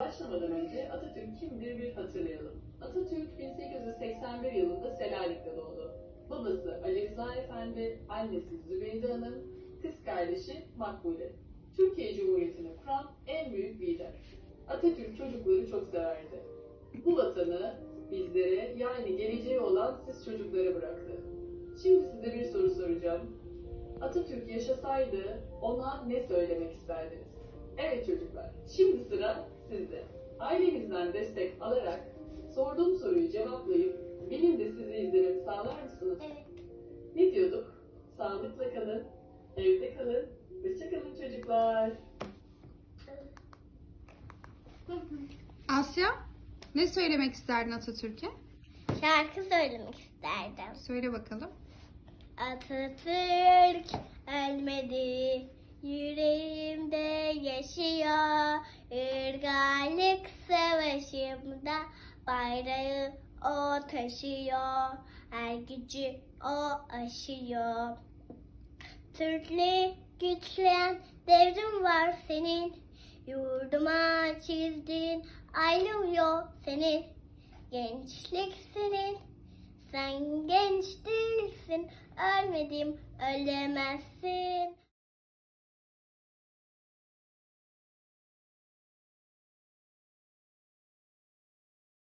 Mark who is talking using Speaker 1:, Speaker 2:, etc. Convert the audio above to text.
Speaker 1: Başlamadan önce Atatürk kimdir bir hatırlayalım. Atatürk 1881 yılında Selanik'te doğdu. Babası Ali Efendi, annesi Zübeyde Hanım, kız kardeşi Makbule. Türkiye Cumhuriyeti'ni kuran en büyük lider. Atatürk çocukları çok severdi. Bu vatanı bizlere yani geleceği olan siz çocuklara bıraktı. Şimdi size bir soru soracağım. Atatürk yaşasaydı ona ne söylemek isterdiniz? Evet çocuklar, şimdi sıra sizde. Ailenizden destek alarak sorduğum soruyu cevaplayıp benim de sizi izlememi sağlar mısınız?
Speaker 2: Evet.
Speaker 1: Ne diyorduk? Sağlıkla kalın, evde kalın, hoşça kalın çocuklar.
Speaker 3: Asya, ne söylemek isterdin Atatürk'e?
Speaker 2: Şarkı söylemek isterdim.
Speaker 3: Söyle bakalım.
Speaker 2: Atatürk ölmedi, yüreğimde yaşıyor. Irgarlık savaşımda bayrağı o taşıyor. Her gücü o aşıyor. Türklüğü güçleyen devrim var senin. Yurduma çizdin ayrı yol senin. Gençlik senin. Sen genç değilsin, ölmedim, ölemezsin.